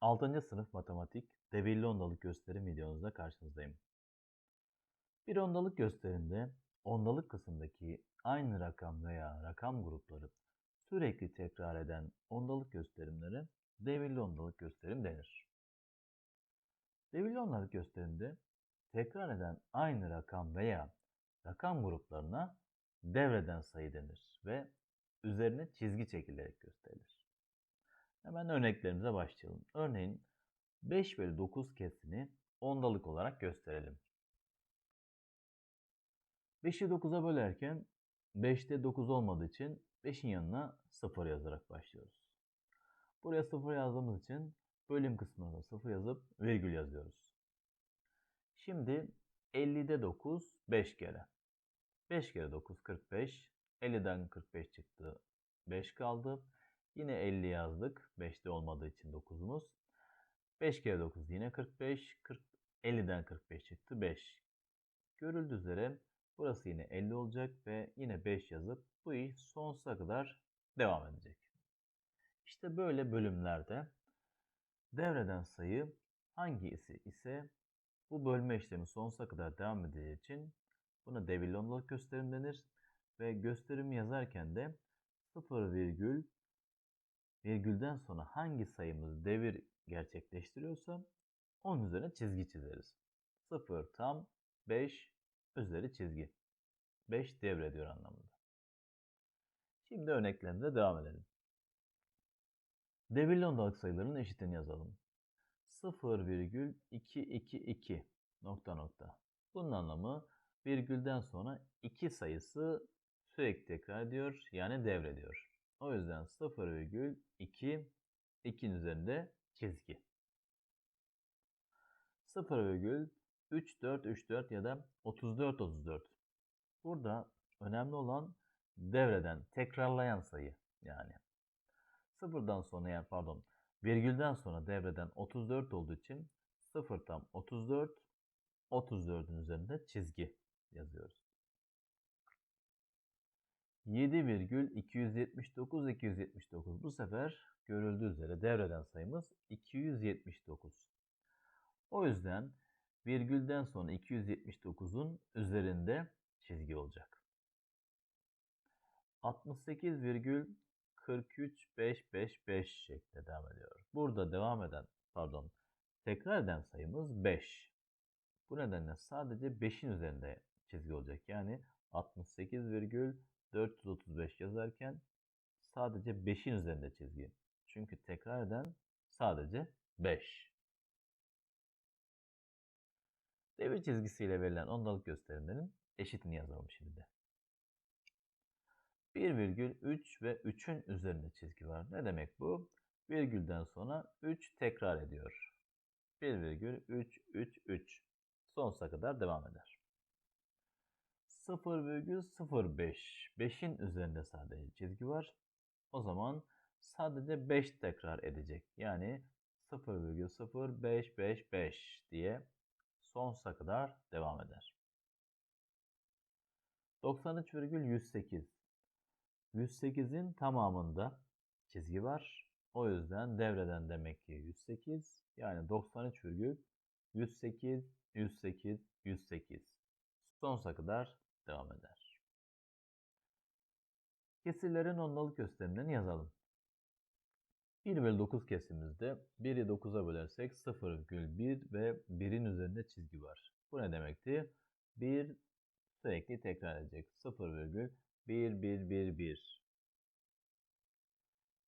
6. sınıf matematik devirli ondalık gösterim videonuzda karşınızdayım. Bir ondalık gösterimde ondalık kısımdaki aynı rakam veya rakam grupları sürekli tekrar eden ondalık gösterimlere devirli ondalık gösterim denir. Devirli ondalık gösterimde tekrar eden aynı rakam veya rakam gruplarına devreden sayı denir ve üzerine çizgi çekilerek gösterilir. Hemen örneklerimize başlayalım. Örneğin 5 bölü 9 kesini ondalık olarak gösterelim. 5'i 9'a bölerken 5'te 9 olmadığı için 5'in yanına 0 yazarak başlıyoruz. Buraya 0 yazdığımız için bölüm kısmına da 0 yazıp virgül yazıyoruz. Şimdi 50'de 9 5 kere. 5 kere 9 45. 50'den 45 çıktı. 5 kaldı. Yine 50 yazdık. 5'te olmadığı için 9'umuz. 5 kere 9 yine 45. 40, 50'den 45 çıktı. 5. Görüldüğü üzere burası yine 50 olacak ve yine 5 yazıp bu iş sonsuza kadar devam edecek. İşte böyle bölümlerde devreden sayı hangisi ise bu bölme işlemi sonsuza kadar devam edeceği için buna devirli ondalık gösterim denir ve gösterimi yazarken de 0 virgül virgülden sonra hangi sayımız devir gerçekleştiriyorsa onun üzerine çizgi çizeriz. 0 tam 5 üzeri çizgi. 5 devrediyor anlamında. Şimdi örneklerimize devam edelim. Devirli ondalık sayılarının eşitini yazalım. 0,222 nokta nokta. Bunun anlamı virgülden sonra 2 sayısı sürekli tekrar ediyor yani devrediyor. O yüzden 0,2 2'nin üzerinde çizgi. 0,3434 ya da 3434. Burada önemli olan devreden, tekrarlayan sayı yani. Sıfırdan sonra yani pardon virgülden sonra devreden 34 olduğu için 0 tam 34, 34'ün üzerinde çizgi yazıyoruz. 7,279 279 bu sefer görüldüğü üzere devreden sayımız 279. O yüzden virgülden sonra 279'un üzerinde çizgi olacak. 68,43555 şeklinde devam ediyor. Burada devam eden pardon tekrar eden sayımız 5. Bu nedenle sadece 5'in üzerinde çizgi olacak. Yani 68,435 yazarken sadece 5'in üzerinde çizgi. Çünkü tekrar eden sadece 5. Devir çizgisiyle verilen ondalık gösterimlerin eşitini yazalım şimdi. 1,3 ve 3'ün üzerinde çizgi var. Ne demek bu? Virgülden sonra 3 tekrar ediyor. 1,333 sonsuza kadar devam eder. 0,05 5'in üzerinde sadece çizgi var. O zaman sadece 5 tekrar edecek. Yani 0,0555 diye sonsuza kadar devam eder. 93,108 108'in tamamında çizgi var. O yüzden devreden demek ki 108 yani 93,108 108 108 sonsuza kadar devam eder. Kesirlerin ondalık gösterimlerini yazalım. 1 bölü 9 kesimizde 1'i 9'a bölersek 0,1 ve 1'in üzerinde çizgi var. Bu ne demekti? 1 sürekli tekrar edecek. 0,1111.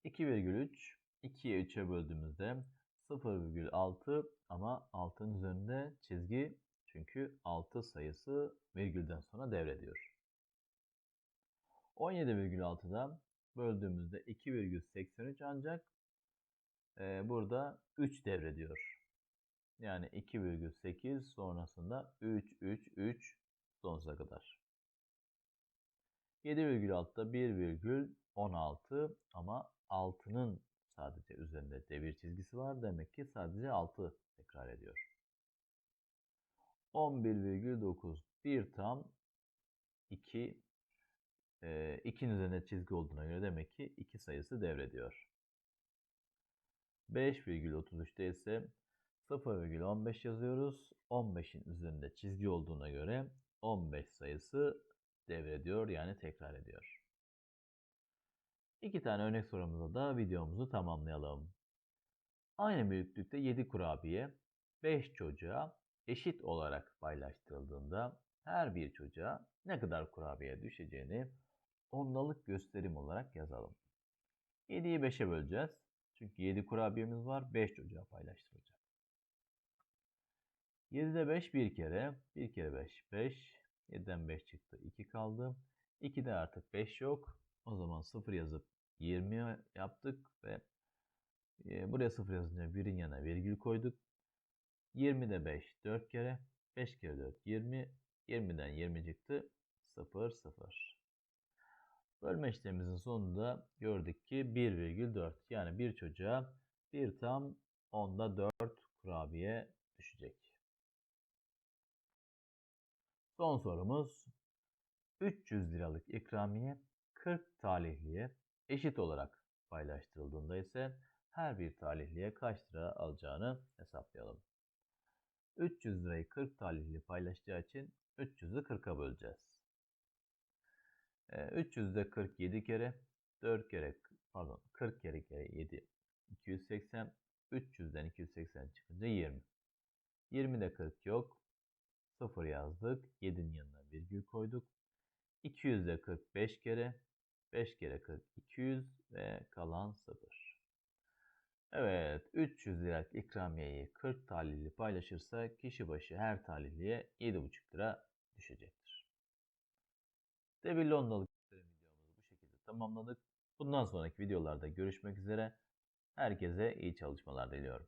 2,3 2'ye 3'e böldüğümüzde 0,6 ama 6'nın üzerinde çizgi çünkü 6 sayısı virgülden sonra devrediyor. 17,6'da böldüğümüzde 2,83 ancak e, burada 3 devrediyor. Yani 2,8 sonrasında 3, 3, 3 sonsuza kadar. 7,6'da 1,16 ama 6'nın sadece üzerinde devir çizgisi var. Demek ki sadece 6 tekrar ediyor. 11,9 1 tam 2 2'nin üzerinde çizgi olduğuna göre demek ki 2 sayısı devrediyor. 5,33'te ise 0,15 yazıyoruz. 15'in üzerinde çizgi olduğuna göre 15 sayısı devrediyor yani tekrar ediyor. İki tane örnek sorumuzda da videomuzu tamamlayalım. Aynı büyüklükte 7 kurabiye 5 çocuğa eşit olarak paylaştırıldığında her bir çocuğa ne kadar kurabiye düşeceğini ondalık gösterim olarak yazalım. 7'yi 5'e böleceğiz. Çünkü 7 kurabiyemiz var. 5 çocuğa paylaştırılacak. 7'de 5 bir kere. 1 kere 5 5. 7'den 5 çıktı. 2 kaldı. 2'de artık 5 yok. O zaman 0 yazıp 20 yaptık ve e, buraya 0 yazınca 1'in yanına virgül koyduk. 20'de 5 4 kere. 5 kere 4 20. 20'den 20 çıktı. 0 0. Bölme işlemimizin sonunda gördük ki 1,4 yani bir çocuğa bir tam onda 4 kurabiye düşecek. Son sorumuz 300 liralık ikramiye 40 talihliye eşit olarak paylaştırıldığında ise her bir talihliye kaç lira alacağını hesaplayalım. 300 lirayı 40 talihli paylaşacağı için 300'ü 40'a böleceğiz. 300'de 47 kere 4 kere pardon 40 kere kere 7 280 300'den 280 çıkınca 20. 20'de 40 yok. 0 yazdık. 7'nin yanına virgül koyduk. 200'de 45 kere 5 kere 40 200 ve kalan 0. Evet 300 liralık ikramiyeyi 40 talihli paylaşırsa kişi başı her talihliye 7,5 lira düşecektir. Ondalık gösterim videomuzu bu şekilde tamamladık. Bundan sonraki videolarda görüşmek üzere. Herkese iyi çalışmalar diliyorum.